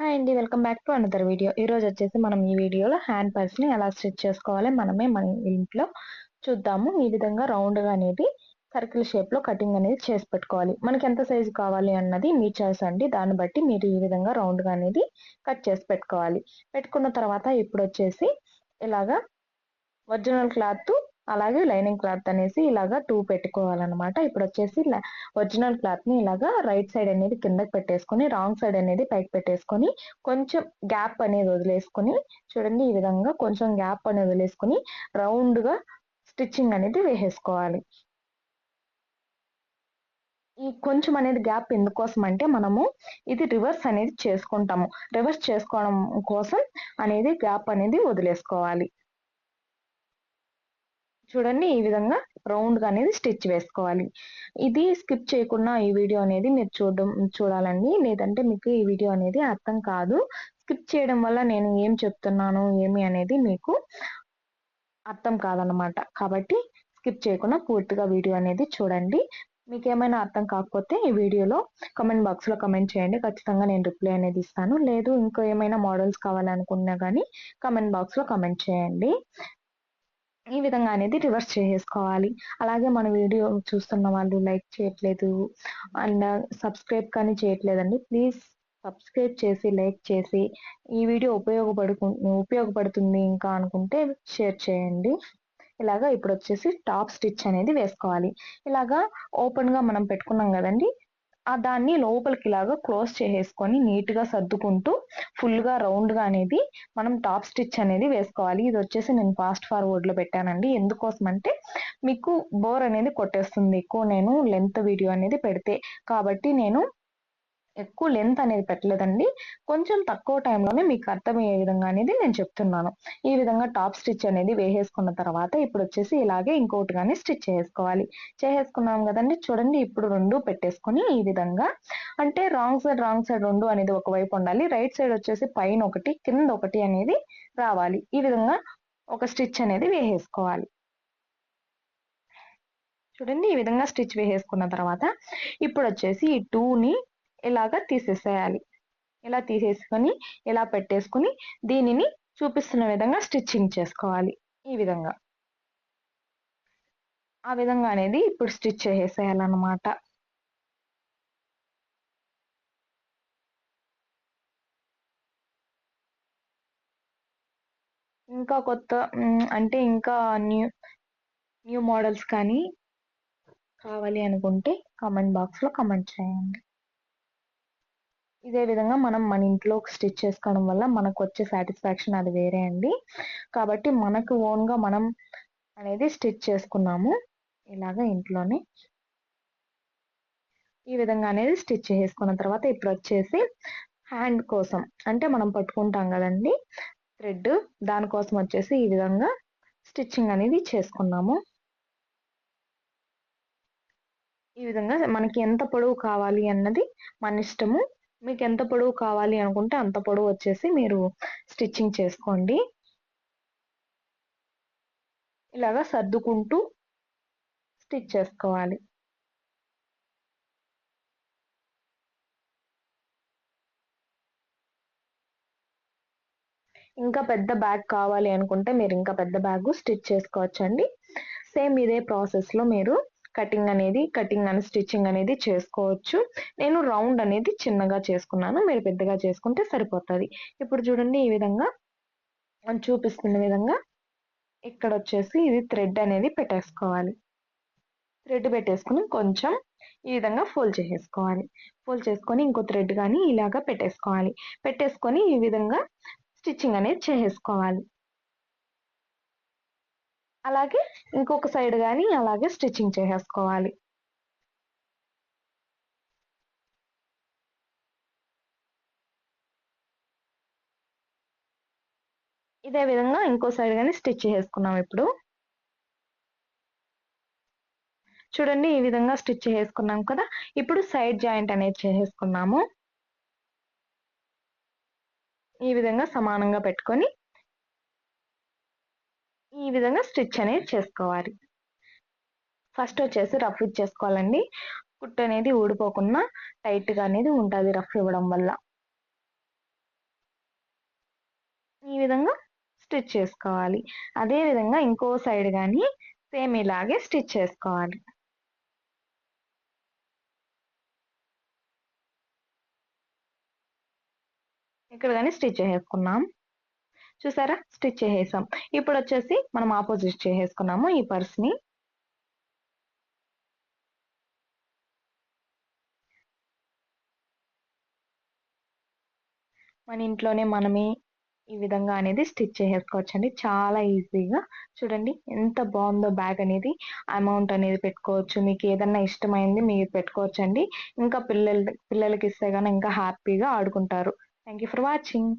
Hi అండి welcome back to another video. ఈ రోజు వచ్చేసి మనం ఈ వీడియోలో హ్యాండ్ పర్స్ని ఎలా స్టిచ్ చేసుకోవాలి మనమే మన ఇంట్లో చూద్దాము. ఈ విధంగా రౌండ్గా అనేది సర్కిల్ షేప్లో కటింగ్ అనేది చేసి పెట్టుకోవాలి. మనకి ఎంత సైజు కావాలి అన్నది మీ చాయిస్ అండి. దాన్ని బట్టి మీరు ఈ విధంగా రౌండ్గా అనేది కట్ చేసి పెట్టుకోవాలి. పెట్టుకున్న తర్వాత ఇప్పుడు వచ్చేసి ఇలాగా ఒరిజినల్ క్లాత్ అలాగే లైనింగ్ క్లాత్ అనేసి ఇలాగా టూ పెట్టుకోవాలన్నమాట. ఇప్పుడు వచ్చేసి ఒరిజినల్ క్లాత్ని ఇలాగా రైట్ సైడ్ అనేది కిందకి పెట్టేసుకొని రాంగ్ సైడ్ అనేది పైకి పెట్టేసుకొని కొంచెం గ్యాప్ అనేది వదిలేసుకొని చూడండి ఈ విధంగా కొంచెం గ్యాప్ అనేది వదిలేసుకొని రౌండ్గా స్టిచ్చింగ్ అనేది వేసేసుకోవాలి. ఈ కొంచెం అనేది గ్యాప్ ఎందుకోసం అంటే మనము ఇది రివర్స్ అనేది చేసుకుంటాము. రివర్స్ చేసుకోవడం కోసం అనేది గ్యాప్ అనేది వదిలేసుకోవాలి. చూడండి ఈ విధంగా రౌండ్గా అనేది స్టిచ్ వేసుకోవాలి. ఇది స్కిప్ చేయకుండా ఈ వీడియో అనేది మీరు చూడడం చూడాలండి. లేదంటే మీకు ఈ వీడియో అనేది అర్థం కాదు. స్కిప్ చేయడం వల్ల నేను ఏం చెప్తున్నాను ఏమి అనేది మీకు అర్థం కాదనమాట కాబట్టి స్కిప్ చేయకుండా పూర్తిగా వీడియో అనేది చూడండి. మీకు ఏమైనా అర్థం కాకపోతే ఈ వీడియోలో కమెంట్ బాక్స్లో కమెంట్ చేయండి. ఖచ్చితంగా నేను రిప్లై అనేది ఇస్తాను. లేదు ఇంకో ఏమైనా మోడల్స్ కావాలనుకున్నా కానీ కమెంట్ బాక్స్లో కమెంట్ చేయండి. ఈ విధంగా అనేది రివర్స్ చేసేసుకోవాలి. అలాగే మన వీడియో చూస్తున్న వాళ్ళు లైక్ చేయట్లేదు అండ్ సబ్స్క్రైబ్ కానీ చేయట్లేదండి. ప్లీజ్ సబ్స్క్రైబ్ చేసి లైక్ చేసి ఈ వీడియో ఉపయోగపడుకు ఉపయోగపడుతుంది ఇంకా అనుకుంటే షేర్ చేయండి. ఇలాగా ఇప్పుడు వచ్చేసి టాప్ స్టిచ్ అనేది వేసుకోవాలి. ఇలాగా ఓపెన్గా మనం పెట్టుకున్నాం కదండి. దాన్ని లోపలికి ఇలాగా క్లోజ్ చేసేసుకొని నీట్గా సర్దుకుంటూ ఫుల్గా రౌండ్గా అనేది మనం టాప్ స్టిచ్ అనేది వేసుకోవాలి. ఇది వచ్చేసి నేను ఫాస్ట్ ఫార్వర్డ్లో పెట్టానండి. ఎందుకోసం అంటే మీకు బోర్ అనేది కొట్టేస్తుంది. ఎక్కువ నేను లెంత్ వీడియో అనేది పెడితే. కాబట్టి నేను ఎక్కువ లెంత్ అనేది పెట్టలేదండి. కొంచెం తక్కువ టైంలోనే మీకు అర్థమయ్యే విధంగా అనేది నేను చెప్తున్నాను. ఈ విధంగా టాప్ స్టిచ్ అనేది వేసేసుకున్న తర్వాత ఇప్పుడు వచ్చేసి ఇలాగే ఇంకోటి కానీ స్టిచ్ చేసుకోవాలి. చేసేసుకున్నాం కదండి. చూడండి ఇప్పుడు రెండు పెట్టేసుకొని ఈ విధంగా అంటే రాంగ్ సైడ్ రాంగ్ సైడ్ రెండు అనేది ఒకవైపు ఉండాలి. రైట్ సైడ్ వచ్చేసి పైన ఒకటి కింద ఒకటి అనేది రావాలి. ఈ విధంగా ఒక స్టిచ్ అనేది వేసేసుకోవాలి. చూడండి ఈ విధంగా స్టిచ్ వేసేసుకున్న తర్వాత ఇప్పుడు వచ్చేసి ఈ టూని ఇలాగా తీసేసేయాలి. ఇలా తీసేసుకొని ఇలా పెట్టేసుకొని దీనిని చూపిస్తున్న విధంగా స్టిచ్చింగ్ చేసుకోవాలి. ఈ విధంగా. ఆ విధంగా అనేది ఇప్పుడు స్టిచ్ చేసేయాలన్నమాట. ఇంకా కొత్త అంటే ఇంకా న్యూ న్యూ మోడల్స్ కానీ కావాలి అనుకుంటే కామెంట్ బాక్స్లో కామెంట్ చేయండి. ఇదే విధంగా మనం మన ఇంట్లో స్టిచ్ చేసుకోవడం వల్ల మనకు వచ్చే సాటిస్ఫాక్షన్ అది వేరే అండి. కాబట్టి మనకు ఓన్గా మనం అనేది స్టిచ్ చేసుకున్నాము. ఇలాగ ఇంట్లోనే ఈ విధంగా అనేది స్టిచ్ చేసుకున్న తర్వాత ఇప్పుడు వచ్చేసి హ్యాండ్ కోసం అంటే మనం పట్టుకుంటాం కదండి థ్రెడ్ దానికోసం వచ్చేసి ఈ విధంగా స్టిచ్చింగ్ అనేది చేసుకున్నాము. ఈ విధంగా మనకి ఎంత పొడవు కావాలి అన్నది మన ఇష్టము. మీకు ఎంత పొడవు కావాలి అనుకుంటే అంత పొడవు వచ్చేసి మీరు స్టిచ్చింగ్ చేసుకోండి. ఇలాగా సర్దుకుంటూ స్టిచ్ చేసుకోవాలి. ఇంకా పెద్ద బ్యాగ్ కావాలి అనుకుంటే మీరు ఇంకా పెద్ద బ్యాగ్ స్టిచ్ చేసుకోవచ్చండి. సేమ్ ఇదే ప్రాసెస్లో మీరు కటింగ్ అనేది కటింగ్ అని స్టిచ్చింగ్ అనేది చేసుకోవచ్చు. నేను రౌండ్ అనేది చిన్నగా చేసుకున్నాను. మీరు పెద్దగా చేసుకుంటే సరిపోతుంది. ఇప్పుడు చూడండి ఈ విధంగా చూపిస్తున్న విధంగా ఇక్కడ వచ్చేసి ఇది థ్రెడ్ అనేది పెట్టేసుకోవాలి. థ్రెడ్ పెట్టేసుకుని కొంచెం ఈ విధంగా ఫోల్డ్ చేసేసుకోవాలి. ఫోల్డ్ చేసుకొని ఇంకో థ్రెడ్ కానీ ఇలాగా పెట్టేసుకోవాలి. పెట్టేసుకొని ఈ విధంగా స్టిచ్చింగ్ అనేది చేసేసుకోవాలి. అలాగే ఇంకొక సైడ్ కానీ అలాగే స్టిచ్చింగ్ చేసేసుకోవాలి. ఇదే విధంగా ఇంకో సైడ్ కానీ స్టిచ్ చేసుకున్నాం ఇప్పుడు. చూడండి ఈ విధంగా స్టిచ్ చేసుకున్నాం కదా. ఇప్పుడు సైడ్ జాయింట్ అనేది చేసేసుకున్నాము. ఈ విధంగా సమానంగా పెట్టుకొని ఈ విధంగా స్టిచ్ అనేది చేసుకోవాలి. ఫస్ట్ వచ్చేసి రఫ్ ఇచ్చేసుకోవాలండి. కుట్టు అనేది ఊడిపోకుండా టైట్గా అనేది ఉంటుంది రఫ్ ఇవ్వడం వల్ల. ఈ విధంగా స్టిచ్ చేసుకోవాలి. అదే విధంగా ఇంకో సైడ్ కానీ సేమ్ ఇలాగే స్టిచ్ చేసుకోవాలి. ఇక్కడ కానీ స్టిచ్ చేసుకున్నాం. చూసారా? స్టిచ్ చేసేసాం. ఇప్పుడు వచ్చేసి మనం ఆపోజిట్ చేసేసుకున్నాము ఈ పర్స్ని మన ఇంట్లోనే మనమే ఈ విధంగా అనేది స్టిచ్ చేసేసుకోవచ్చు అండి చాలా ఈజీగా. చూడండి ఎంత బాగుందో బ్యాగ్ అనేది అమౌంట్ అనేది పెట్టుకోవచ్చు. మీకు ఏదన్నా ఇష్టమైంది మీరు పెట్టుకోవచ్చు అండి ఇంకా పిల్లల పిల్లలకి ఇస్తే కానీ ఇంకా హ్యాపీగా ఆడుకుంటారు. Thank you for watching.